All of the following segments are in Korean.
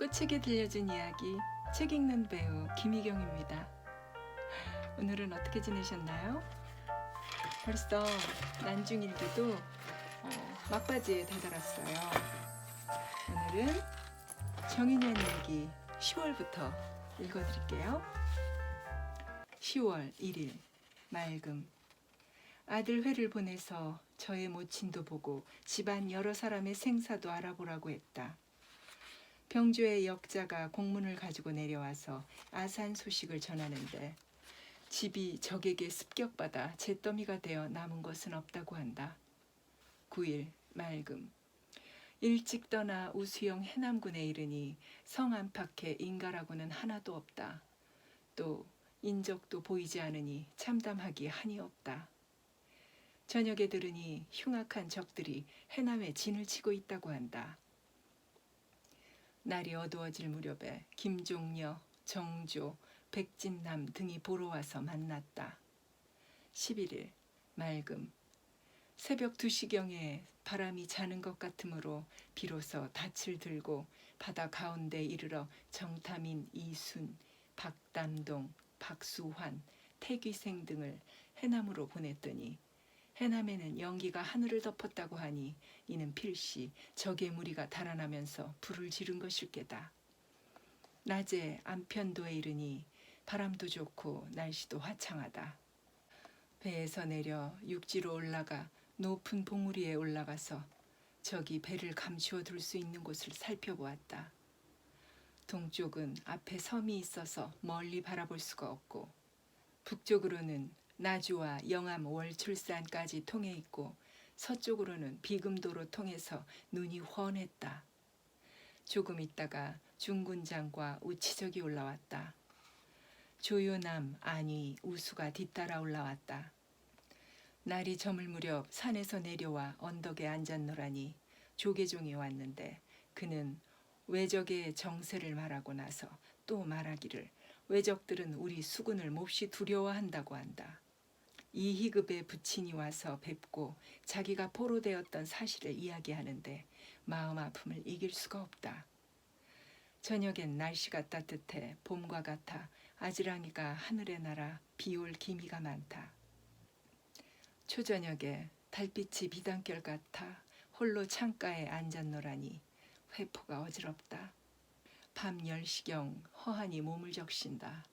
꽃책에 들려준 이야기 책 읽는 배우 김희경입니다. 오늘은 어떻게 지내셨나요? 벌써 난중일기도 어, 막바지에 다다랐어요. 오늘은 정인의 일기 10월부터 읽어드릴게요. 10월 1일 맑음 아들 회를 보내서 저의 모친도 보고 집안 여러 사람의 생사도 알아보라고 했다. 병조의 역자가 공문을 가지고 내려와서 아산 소식을 전하는데 집이 적에게 습격받아 잿더미가 되어 남은 것은 없다고 한다. 9일 맑음 일찍 떠나 우수영 해남군에 이르니 성 안팎에 인가라고는 하나도 없다. 또 인적도 보이지 않으니 참담하기 한이 없다. 저녁에 들으니 흉악한 적들이 해남에 진을 치고 있다고 한다. 날이 어두워질 무렵에 김종려, 정조, 백진남 등이 보러 와서 만났다. 11일 맑음 새벽 2시경에 바람이 자는 것 같으므로 비로소 닻을 들고 바다 가운데 이르러 정탐인 이순, 박담동, 박수환, 태귀생 등을 해남으로 보냈더니 해남에는 연기가 하늘을 덮었다고 하니 이는 필시 적의 무리가 달아나면서 불을 지른 것일 게다. 낮에 안편도에 이르니 바람도 좋고 날씨도 화창하다. 배에서 내려 육지로 올라가 높은 봉우리에 올라가서 저기 배를 감추어 둘 수 있는 곳을 살펴보았다. 동쪽은 앞에 섬이 있어서 멀리 바라볼 수가 없고 북쪽으로는 나주와 영암 월출산까지 통해 있고 서쪽으로는 비금도로 통해서 눈이 훤했다. 조금 있다가 중군장과 우치적이 올라왔다. 조요남, 안위, 우수가 뒤따라 올라왔다. 날이 저물 무렵 산에서 내려와 언덕에 앉았노라니 조계종이 왔는데 그는 외적의 정세를 말하고 나서 또 말하기를 외적들은 우리 수군을 몹시 두려워한다고 한다. 이희급의 부친이 와서 뵙고 자기가 포로되었던 사실을 이야기하는데 마음 아픔을 이길 수가 없다. 저녁엔 날씨가 따뜻해 봄과 같아 아지랑이가 하늘에 날아 비올 기미가 많다. 초저녁에 달빛이 비단결 같아 홀로 창가에 앉았노라니 회포가 어지럽다. 밤 10시경 허하니 몸을 적신다.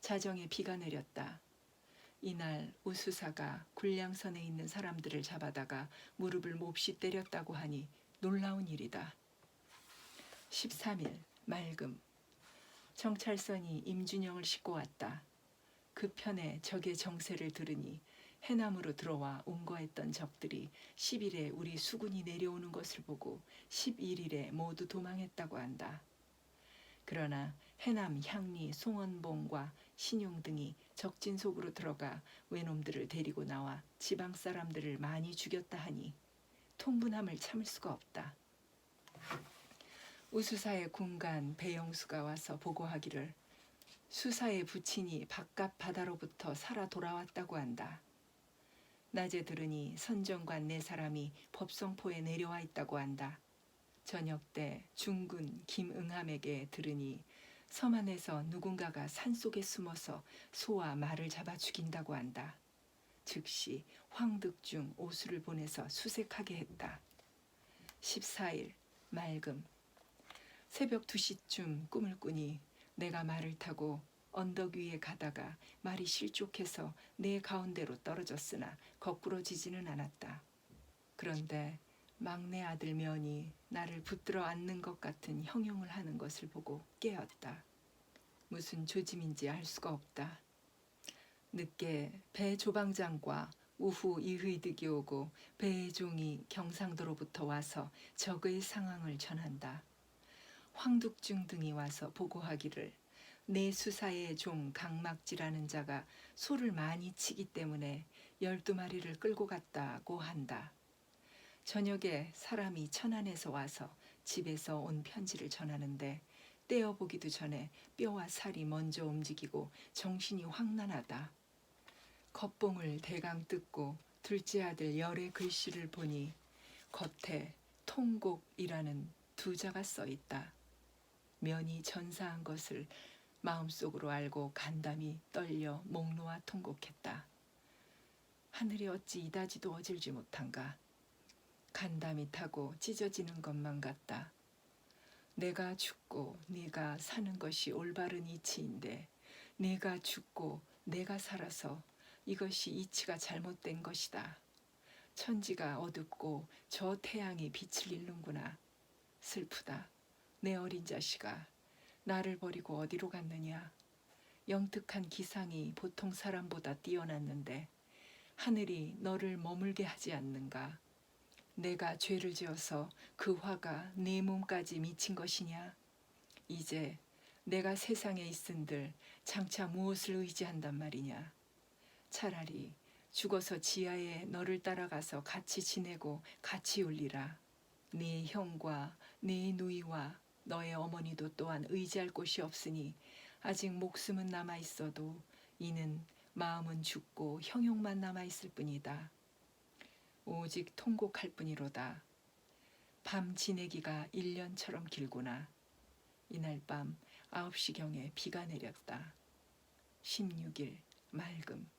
자정에 비가 내렸다. 이날 우수사가 군량선에 있는 사람들을 잡아다가 무릎을 몹시 때렸다고 하니 놀라운 일이다. 13일 맑음 정찰선이 임준영을 싣고 왔다. 그 편에 적의 정세를 들으니 해남으로 들어와 온거했던 적들이 10일에 우리 수군이 내려오는 것을 보고 11일에 모두 도망했다고 한다. 그러나 해남 향리 송원봉과 신용 등이 적진 속으로 들어가 외놈들을 데리고 나와 지방 사람들을 많이 죽였다 하니 통분함을 참을 수가 없다. 우수사의 군간 배영수가 와서 보고하기를 수사의 부친이 바깥 바다로부터 살아 돌아왔다고 한다. 낮에 들으니 선정관 네 사람이 법성포에 내려와 있다고 한다. 저녁 때 중군 김응함에게 들으니 섬 안에서 누군가가 산 속에 숨어서 소와 말을 잡아 죽인다고 한다. 즉시 황득중 오수를 보내서 수색하게 했다. 14일 맑음 새벽 2시쯤 꿈을 꾸니 내가 말을 타고 언덕 위에 가다가 말이 실족해서 내 가운데로 떨어졌으나 거꾸로 지지는 않았다. 그런데 막내 아들 면이 나를 붙들어 안는 것 같은 형용을 하는 것을 보고 깨었다. 무슨 조짐인지 알 수가 없다. 늦게 배 조방장과 우후 이의득이 오고 배의 종이 경상도로부터 와서 적의 상황을 전한다. 황득중 등이 와서 보고하기를 내 수사의 종 강막지라는 자가 소를 많이 치기 때문에 열두 마리를 끌고 갔다고 한다. 저녁에 사람이 천안에서 와서 집에서 온 편지를 전하는데 떼어보기도 전에 뼈와 살이 먼저 움직이고 정신이 황난하다. 겉봉을 대강 뜯고 둘째 아들 열의 글씨를 보니 겉에 통곡이라는 두 자가 써 있다. 면이 전사한 것을 마음속으로 알고 간담이 떨려 목 놓아 통곡했다. 하늘이 어찌 이다지도 어질지 못한가. 간담이 타고 찢어지는 것만 같다. 내가 죽고 네가 사는 것이 올바른 이치인데 네가 죽고 내가 살아서 이것이 이치가 잘못된 것이다. 천지가 어둡고 저 태양이 빛을 잃는구나. 슬프다. 내 어린 자식아, 나를 버리고 어디로 갔느냐? 영특한 기상이 보통 사람보다 뛰어났는데 하늘이 너를 머물게 하지 않는가? 내가 죄를 지어서 그 화가 네 몸까지 미친 것이냐? 이제 내가 세상에 있은들 장차 무엇을 의지한단 말이냐? 차라리 죽어서 지하에 너를 따라가서 같이 지내고 같이 울리라. 네 형과 네 누이와 너의 어머니도 또한 의지할 곳이 없으니 아직 목숨은 남아 있어도 이는 마음은 죽고 형용만 남아 있을 뿐이다. 오직 통곡할 뿐이로다. 밤 지내기가 1년처럼 길구나. 이날 밤 9시경에 비가 내렸다. 16일 맑음.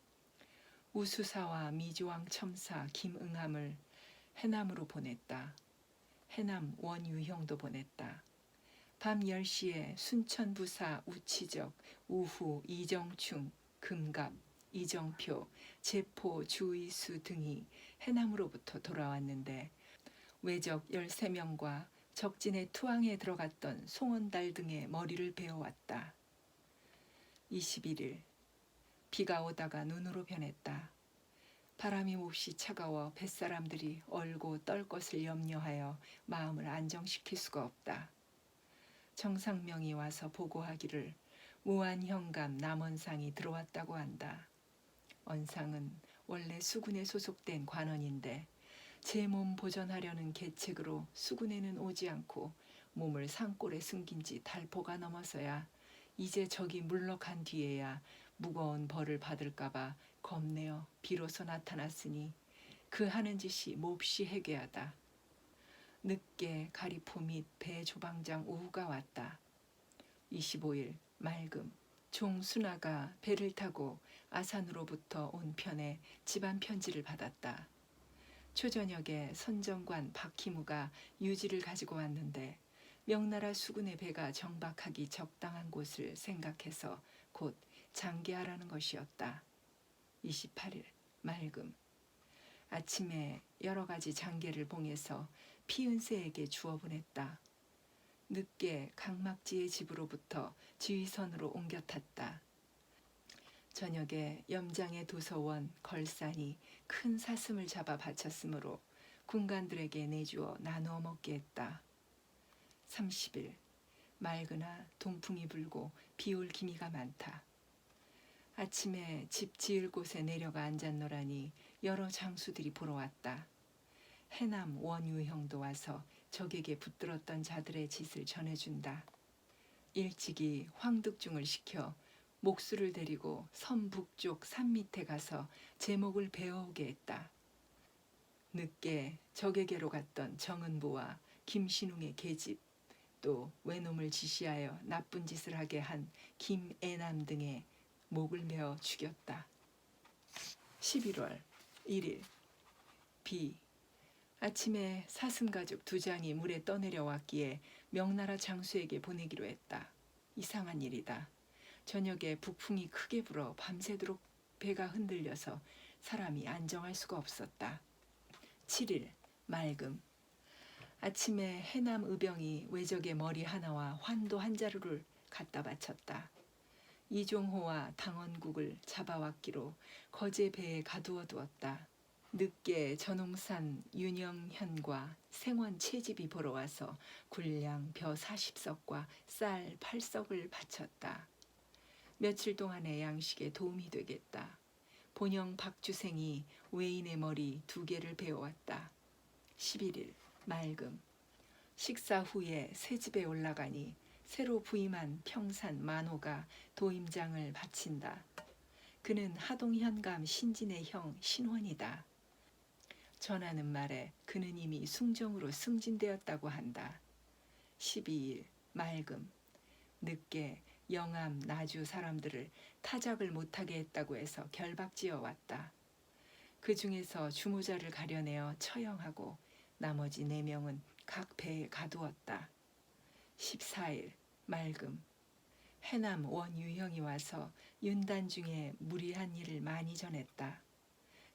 우수사와 미조왕 첨사 김응함을 해남으로 보냈다. 해남 원유형도 보냈다. 밤 10시에 순천 부사 우치적, 우후 이정충, 금갑, 이정표, 제포 주의수 등이 해남으로부터 돌아왔는데 외적 13명과 적진의 투항에 들어갔던 송원달 등의 머리를 베어왔다. 21일 비가 오다가 눈으로 변했다. 바람이 몹시 차가워 뱃사람들이 얼고 떨 것을 염려하여 마음을 안정시킬 수가 없다. 정상명이 와서 보고하기를 무한현감 남원상이 들어왔다고 한다. 언상은 원래 수군에 소속된 관원인데 제 몸 보전하려는 계책으로 수군에는 오지 않고 몸을 산골에 숨긴 지 달포가 넘어서야 이제 적이 물러간 뒤에야 무거운 벌을 받을까봐 겁내어 비로소 나타났으니 그 하는 짓이 몹시 해괴하다. 늦게 가리포 및 배 조방장 우후가 왔다. 25일 맑음 종 순아가 배를 타고 아산으로부터 온 편에 집안 편지를 받았다. 초저녁에 선정관 박희무가 유지를 가지고 왔는데 명나라 수군의 배가 정박하기 적당한 곳을 생각해서 곧 장계하라는 것이었다. 28일 맑음 아침에 여러 가지 장계를 봉해서 피은세에게 주어 보냈다. 늦게 강막지의 집으로부터 지휘선으로 옮겨 탔다. 저녁에 염장의 도서원 걸산이 큰 사슴을 잡아 바쳤으므로 군관들에게 내주어 나누어 먹게 했다. 30일 맑으나 동풍이 불고 비올 기미가 많다. 아침에 집 지을 곳에 내려가 앉았노라니 여러 장수들이 보러 왔다. 해남 원유형도 와서 적에게 붙들었던 자들의 짓을 전해준다. 일찍이 황득중을 시켜 목수를 데리고 섬 북쪽 산 밑에 가서 제목을 배워오게 했다. 늦게 적에게로 갔던 정은보와 김신웅의 계집 또 외놈을 지시하여 나쁜 짓을 하게 한 김애남 등의 목을 메어 죽였다. 11월 1일 비 아침에 사슴 가죽 두 장이 물에 떠내려 왔기에 명나라 장수에게 보내기로 했다. 이상한 일이다. 저녁에 북풍이 크게 불어 밤새도록 배가 흔들려서 사람이 안정할 수가 없었다. 7일 맑음 아침에 해남 의병이 외적의 머리 하나와 환도 한 자루를 갖다 바쳤다. 이종호와 당원국을 잡아왔기로 거제 배에 가두어 두었다. 늦게 전홍산 윤영현과 생원 채집이 보러 와서 굴량 벼 40석과 쌀 8석을 바쳤다. 며칠 동안의 양식에 도움이 되겠다. 본영 박주생이 외인의 머리 두 개를 베어왔다. 11일 맑음 식사 후에 새 집에 올라가니 새로 부임한 평산 만호가 도임장을 바친다. 그는 하동현감 신진의 형 신원이다. 전하는 말에 그는 이미 숭정으로 승진되었다고 한다. 12일 맑음 늦게 영암 나주 사람들을 타작을 못하게 했다고 해서 결박지어 왔다. 그 중에서 주모자를 가려내어 처형하고 나머지 네 명은 각 배에 가두었다. 14일 맑음 해남 원유형이 와서 윤단 중에 무리한 일을 많이 전했다.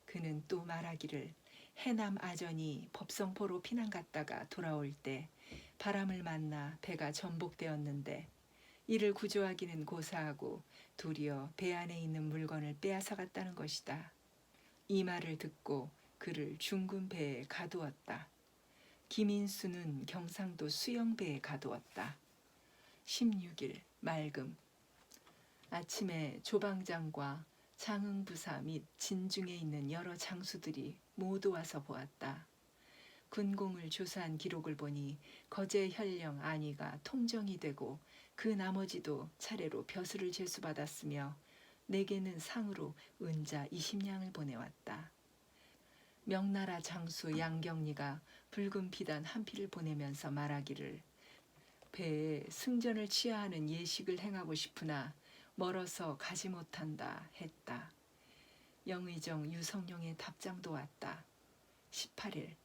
그는 또 말하기를 해남 아전이 법성포로 피난 갔다가 돌아올 때 바람을 만나 배가 전복되었는데 이를 구조하기는 고사하고 도리어 배 안에 있는 물건을 빼앗아 갔다는 것이다. 이 말을 듣고 그를 중군 배에 가두었다. 김인수는 경상도 수영배에 가두었다. 16일 맑음 아침에 조방장과 장흥부사 및 진중에 있는 여러 장수들이 모두 와서 보았다. 군공을 조사한 기록을 보니 거제 현령 안위가 통정이 되고 그 나머지도 차례로 벼슬을 제수받았으며 내게는 상으로 은자 20냥을 보내왔다. 명나라 장수 양경리가 붉은 피단 한 피를 보내면서 말하기를 배에 승전을 취하하는 예식을 행하고 싶으나 멀어서 가지 못한다 했다. 영의정 유성룡의 답장도 왔다. 18일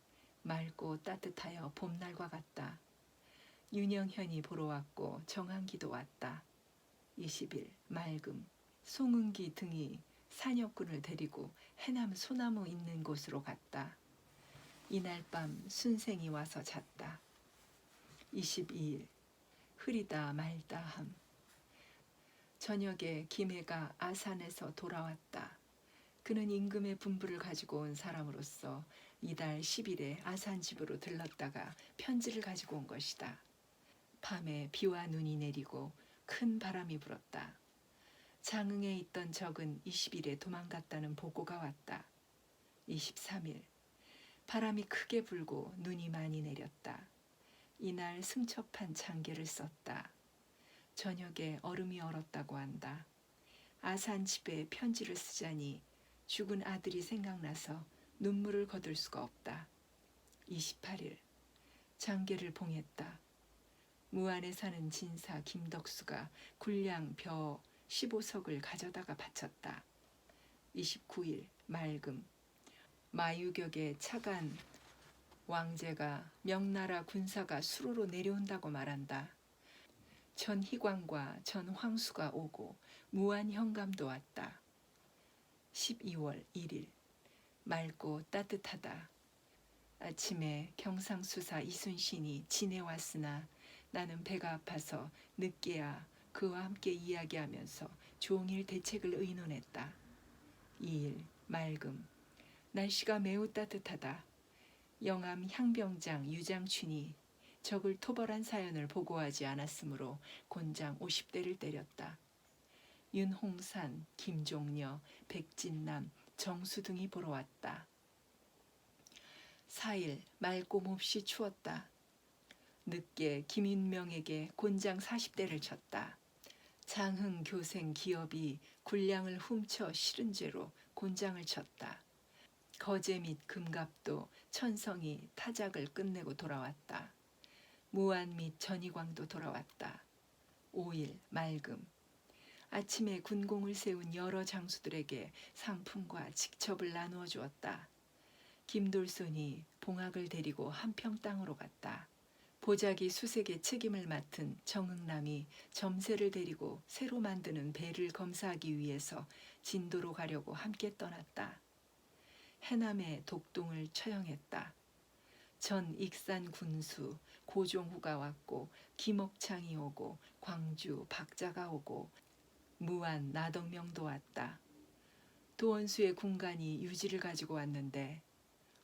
맑고 따뜻하여 봄날과 같다. 윤영현이 보러 왔고 정한기도 왔다. 20일 맑음 송은기 등이 산역군을 데리고 해남 소나무 있는 곳으로 갔다. 이날 밤 순생이 와서 잤다. 22일 흐리다 말다 함. 저녁에 김해가 아산에서 돌아왔다. 그는 임금의 분부를 가지고 온 사람으로서 이달 10일에 아산 집으로 들렀다가 편지를 가지고 온 것이다. 밤에 비와 눈이 내리고 큰 바람이 불었다. 장흥에 있던 적은 20일에 도망갔다는 보고가 왔다. 23일 바람이 크게 불고 눈이 많이 내렸다. 이날 승첩한 장계를 썼다. 저녁에 얼음이 얼었다고 한다. 아산 집에 편지를 쓰자니 죽은 아들이 생각나서 눈물을 거둘 수가 없다. 28일 장계를 봉했다. 무안에 사는 진사 김덕수가 군량 벼 15석을 가져다가 바쳤다. 29일 맑음 마유격의 차간 왕제가 명나라 군사가 수로로 내려온다고 말한다. 전 희광과 전 황수가 오고 무한 현감도 왔다. 12월 1일 맑고 따뜻하다. 아침에 경상수사 이순신이 지내왔으나 나는 배가 아파서 늦게야 그와 함께 이야기하면서 종일 대책을 의논했다. 2일 맑음 날씨가 매우 따뜻하다. 영암 향병장 유장춘이 적을 토벌한 사연을 보고하지 않았으므로 곤장 50대를 때렸다. 윤홍산, 김종려, 백진남, 정수 등이 보러 왔다. 4일 맑고 몹시 추웠다. 늦게 김윤명에게 곤장 40대를 쳤다. 장흥 교생 기업이 군량을 훔쳐 실은 죄로 곤장을 쳤다. 거제 및 금갑도 천성이 타작을 끝내고 돌아왔다. 무안 및 전희광도 돌아왔다. 5일 맑음. 아침에 군공을 세운 여러 장수들에게 상품과 직첩을 나누어 주었다. 김돌손이 봉학을 데리고 한평 땅으로 갔다. 보자기 수색의 책임을 맡은 정흥남이 점세를 데리고 새로 만드는 배를 검사하기 위해서 진도로 가려고 함께 떠났다. 해남의 독동을 처형했다. 전 익산 군수 고종후가 왔고 김옥창이 오고 광주 박자가 오고 무안 나덕명도 왔다. 도원수의 군관이 유지를 가지고 왔는데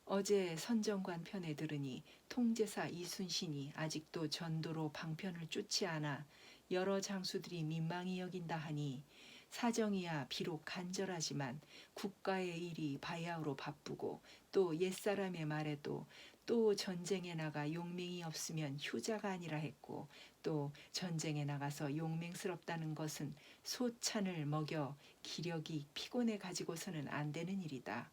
어제 선정관 편에 들으니 통제사 이순신이 아직도 전도로 방편을 쫓지 않아 여러 장수들이 민망히 여긴다 하니 사정이야 비록 간절하지만 국가의 일이 바야흐로 바쁘고 또 옛사람의 말에도 또 전쟁에 나가 용맹이 없으면 효자가 아니라 했고 또 전쟁에 나가서 용맹스럽다는 것은 소찬을 먹여 기력이 피곤해 가지고서는 안 되는 일이다.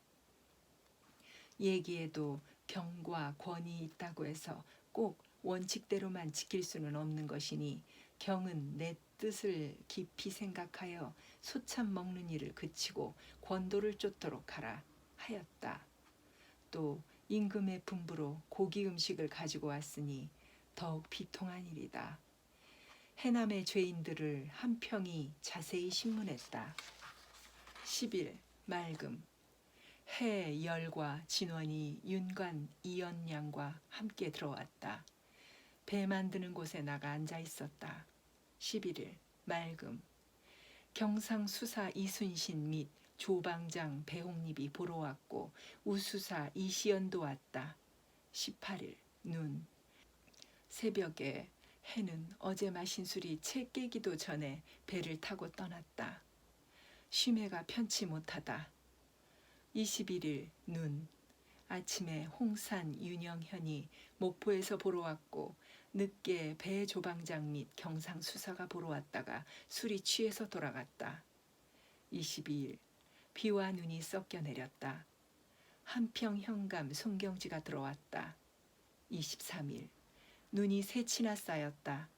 얘기에도 경과 권이 있다고 해서 꼭 원칙대로만 지킬 수는 없는 것이니 경은 내 뜻을 깊이 생각하여 소참 먹는 일을 그치고 권도를 쫓도록 하라 하였다. 또 임금의 분부로 고기 음식을 가지고 왔으니 더욱 비통한 일이다. 해남의 죄인들을 한평이 자세히 신문했다. 10일 맑음 해 열과 진원이 윤관 이연양과 함께 들어왔다. 배 만드는 곳에 나가 앉아 있었다. 11일 맑음 경상수사 이순신 및 조방장 배홍립이 보러 왔고 우수사 이시연도 왔다. 18일 눈 새벽에 해는 어제 마신 술이 채 깨기도 전에 배를 타고 떠났다. 쉬매가 편치 못하다. 21일 눈 아침에 홍산 윤영현이 목포에서 보러 왔고 늦게 배 조방장 및 경상 수사가 보러 왔다가 술이 취해서 돌아갔다. 22일 비와 눈이 섞여 내렸다. 한평 현감 송경지가 들어왔다. 23일 눈이 새치나 쌓였다.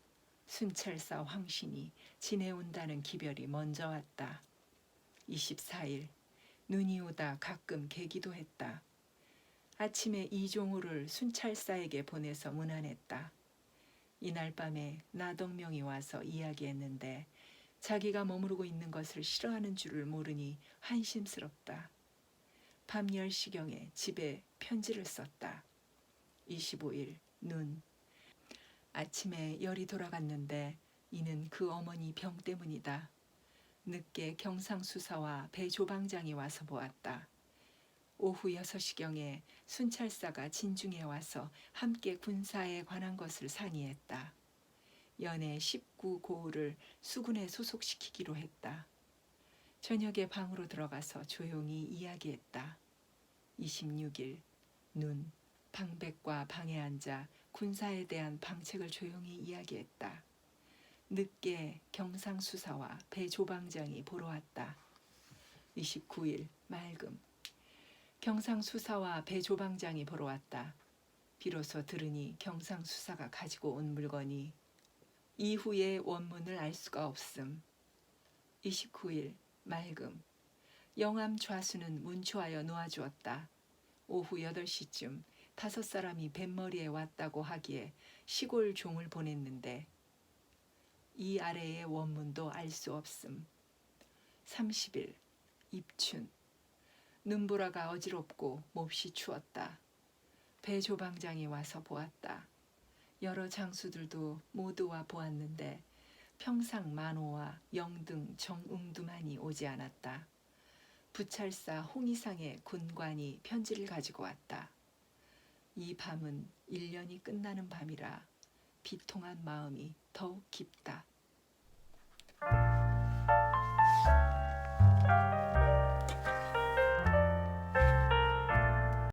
순찰사 황신이 지내온다는 기별이 먼저 왔다. 24일 눈이 오다 가끔 개기도 했다. 아침에 이종우를 순찰사에게 보내서 문안했다. 이날 밤에 나덕명이 와서 이야기했는데 자기가 머무르고 있는 것을 싫어하는 줄을 모르니 한심스럽다. 밤 10시경에 집에 편지를 썼다. 25일 눈 아침에 열이 돌아갔는데 이는 그 어머니 병 때문이다. 늦게 경상수사와 배조방장이 와서 보았다. 오후 6시경에 순찰사가 진중에 와서 함께 군사에 관한 것을 상의했다. 연애 19고을을 수군에 소속시키기로 했다. 저녁에 방으로 들어가서 조용히 이야기했다. 26일 눈 방백과 방에 앉아 군사에 대한 방책을 조용히 이야기했다. 늦게 경상수사와 배조방장이 보러 왔다. 29일 맑음 경상수사와 배조방장이 보러 왔다. 비로소 들으니 경상수사가 가지고 온 물건이 이후의 원문을 알 수가 없음. 29일 맑음 영암 좌수는 문초하여 놓아주었다. 오후 8시쯤 다섯 사람이 뱃머리에 왔다고 하기에 시골 종을 보냈는데 이 아래의 원문도 알 수 없음. 30일 입춘 눈보라가 어지럽고 몹시 추웠다. 배 조방장이 와서 보았다. 여러 장수들도 모두와 보았는데 평상 만호와 영등 정웅두만이 오지 않았다. 부찰사 홍의상의 군관이 편지를 가지고 왔다. 이 밤은 일년이 끝나는 밤이라 비통한 마음이 더욱 깊다.